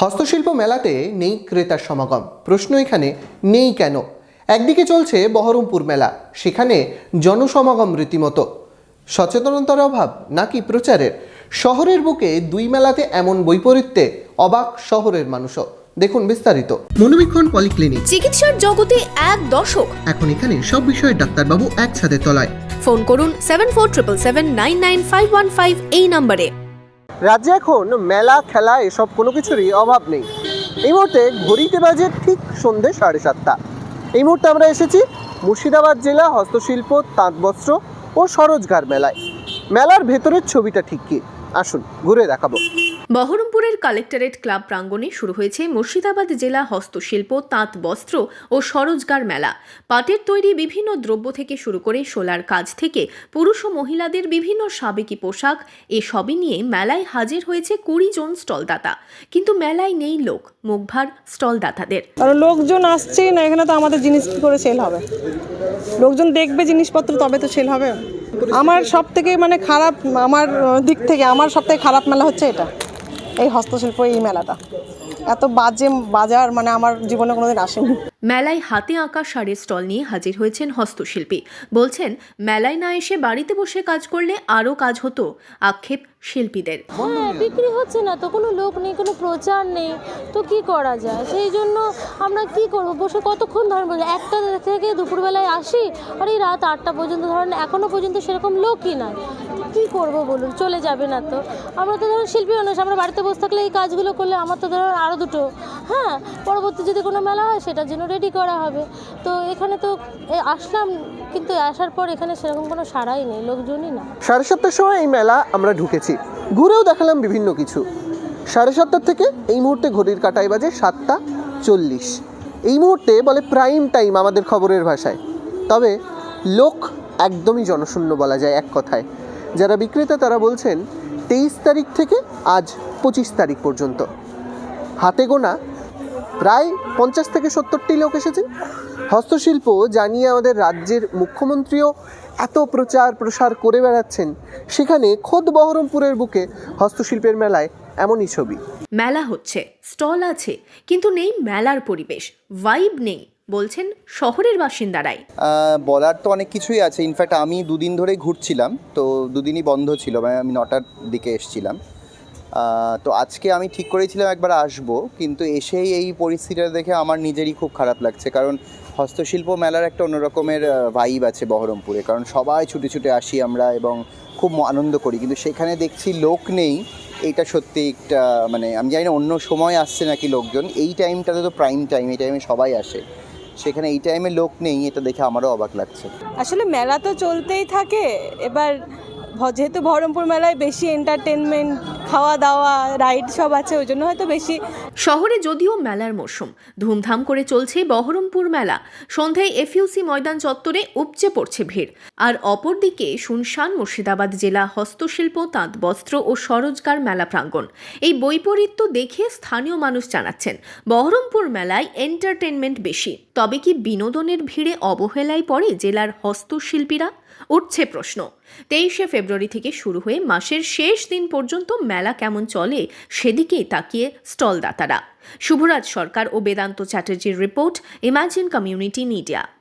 হস্তশিল্প মেলাতে নেই ক্রেতার সমাগম। প্রশ্ন এখানে নেই কেন? একদিকে চলছে বহরমপুর মেলা সেখানে জনসমাগম রীতিমতো। সচেতনতার অভাব নাকি প্রচারের? শহরের বুকে দুই মেলাতে এমন বৈপরীত্যে অবাক শহরের মানুষও। দেখুন বিস্তারিত। মনোবীক্ষণ পলিক্লিনিক। চিকিৎসার জগতে এক দশক। এখন এখানে সব বিষয়ে ডাক্তারবাবু একসাথে তলায়। ফোন করুন seven four triple seven nine nine five one five এই নম্বরে। রাজ্যে এখন মেলা, খেলা, এসব কোনো কিছুরই অভাব নেই। এই মুহূর্তে ঘড়িতে বাজে ঠিক সন্ধে সাড়ে সাতটা। এই মুহূর্তে আমরা এসেছি মুর্শিদাবাদ জেলা হস্তশিল্প, তাঁতবস্ত্র ও সরোজগার মেলায়। মেলার ভেতরের ছবিটা ঠিক কি? আসুন ঘুরে দেখাবো। বহরমপুরের কালেক্টরেট ক্লাব প্রাঙ্গণে শুরু হয়েছে মুর্শিদাবাদ জেলা হস্তশিল্প, তাঁত বস্ত্র ও সরোজগার মেলা। পাটের তৈরি বিভিন্ন দ্রব্য থেকে শুরু করে শোলার কাজ থেকে পুরুষ ও মহিলাদের বিভিন্ন সাবেকি পোশাক, এসবই নিয়ে মেলায় হাজির হয়েছে কুড়ি জন স্টলদাতা। কিন্তু মেলায় নেই লোক, মুখভার স্টলদাতাদের। কারণ লোকজন আসছেই না, এখানে তো আমাদের জিনিস কী করে সেল হবে। লোকজন দেখবে জিনিসপত্র, তবে তো সেল হবে। আমার সব থেকে মানে খারাপ, আমার দিক থেকে, আমার সব থেকে খারাপ মেলা হচ্ছে এটা। এই হস্তশিল্প এই মেলাটা। এত বাজে বাজার মানে আমার জীবনে কোনোদিন আসেনি। মেলায় হাতে আঁকা শাড়ির স্টল নিয়ে হাজির হয়েছেন হস্তশিল্পী। বলছেন, মেলায় না এসে বাড়িতে বসে কাজ করলে আরও কাজ হতো। আক্ষেপ শিল্পীদের। হ্যাঁ বিক্রি হচ্ছে না তো, কোনো লোক নেই, কোনো প্রচার নেই, তো কি করা যায়? সেই জন্য আমরা কি করব? বসে কতক্ষণ ধরেন বলে একটা থেকে দুপুরবেলায় আসি, আর এই রাত আটটা পর্যন্ত ধরেন এখনও পর্যন্ত সেরকম লোকই নাই। কি করব বলুন, চলে যাবে না তো। আমরা তো ধরুন শিল্পী মানুষ, আমরা বাড়িতে বসে থাকলে এই কাজগুলো করলে আমার তো ধরুন আরও দুটো। হ্যাঁ পরবর্তী যদি কোনো মেলা হয়, সেটার জন্য রেডি করা হবে। তো এখানে তো আসলাম, কিন্তু আসার পর এখানে সেরকম কোনো সাড়াই নেই, লোকজনই না। সাড়ে সাতটার সময় এই মেলা আমরা ঢুকেছি। ঘুরেও দেখালাম বিভিন্ন কিছু। সাড়ে সাতটার থেকে এই মুহূর্তে ঘড়ির কাটাই বাজে সাতটা চল্লিশ। এই মুহূর্তে বলে প্রাইম টাইম আমাদের খবরের ভাষায়। তবে লোক একদমই জনশূন্য বলা যায় এক কথায়। যারা বিক্রেতা তারা বলছেন, তেইশ তারিখ থেকে আজ পঁচিশ তারিখ পর্যন্ত। হাতে গোনা প্রায় পঞ্চাশ থেকে সত্তরটি লোক এসেছে। হস্তশিল্প জানিয়ে আমাদের রাজ্যের মুখ্যমন্ত্রীও এত প্রচার প্রসার করে বেড়াচ্ছেন। সেখানে খোদ বহরমপুরের বুকে হস্তশিল্পের মেলায় এমনই ছবি। মেলা হচ্ছে স্টল আছে কিন্তু নেই মেলার পরিবেশ ভাইব নেই বলছেন শহরের বাসিন্দারাই। বলার তো অনেক কিছুই আছে। ইনফ্যাক্ট আমি দুদিন ধরে ঘুরছিলাম তো দুদিনই বন্ধ ছিল মানে আমি নটার দিকে এসছিলাম। তো আজকে আমি ঠিক করেছিলাম একবার আসব, কিন্তু এসেই এই পরিস্থিতিটা দেখে আমার নিজেরই খুব খারাপ লাগছে। কারণ হস্তশিল্প মেলার একটা অন্যরকমের ভাইব আছে বহরমপুরে। কারণ সবাই ছুটে ছুটে আসি আমরা এবং খুব আনন্দ করি। কিন্তু সেখানে দেখছি লোক নেই। এটা সত্যি একটা মানে আমি জানি না, অন্য সময় আসছে নাকি লোকজন। এই টাইমটাতে তো প্রাইম টাইম এই টাইমে সবাই আসে। সেখানে এই টাইমে লোক নেই, এটা দেখে আমারও অবাক লাগছে। আসলে মেলা তো চলতেই থাকে। এবার যেহেতু বহরমপুর মেলায় বেশি এন্টারটেনমেন্ট খাওয়া দাওয়া রাইড সব আছে, ওই জন্য হয়তো বেশি। শহরে যদিও মেলার মরশুম, ধুমধাম করে চলছে বহরমপুর মেলা। সন্ধ্যায় এফইউসি ময়দান চত্বরে উপচে পড়ছে ভিড়। আর অপরদিকে শুনশান মুর্শিদাবাদ জেলা হস্তশিল্প তাঁত বস্ত্র ও সরোজগার মেলা প্রাঙ্গণ। এই বৈপরীত্য দেখে স্থানীয় মানুষ জানাচ্ছেন, বহরমপুর মেলায় এন্টারটেনমেন্ট বেশি। তবে কি বিনোদনের ভিড়ে অবহেলায় পড়ে জেলার হস্তশিল্পীরা? উঠছে প্রশ্ন। তেইশে ফেব্রুয়ারি থেকে শুরু হয়ে মাসের শেষ দিন পর্যন্ত মেলা কেমন চলে সেদিকেই তাকিয়ে স্টলদাতারা। শুভরাজ সরকার ও বেদান্ত চ্যাটার্জির রিপোর্ট, ইমাজিন কমিউনিটি মিডিয়া।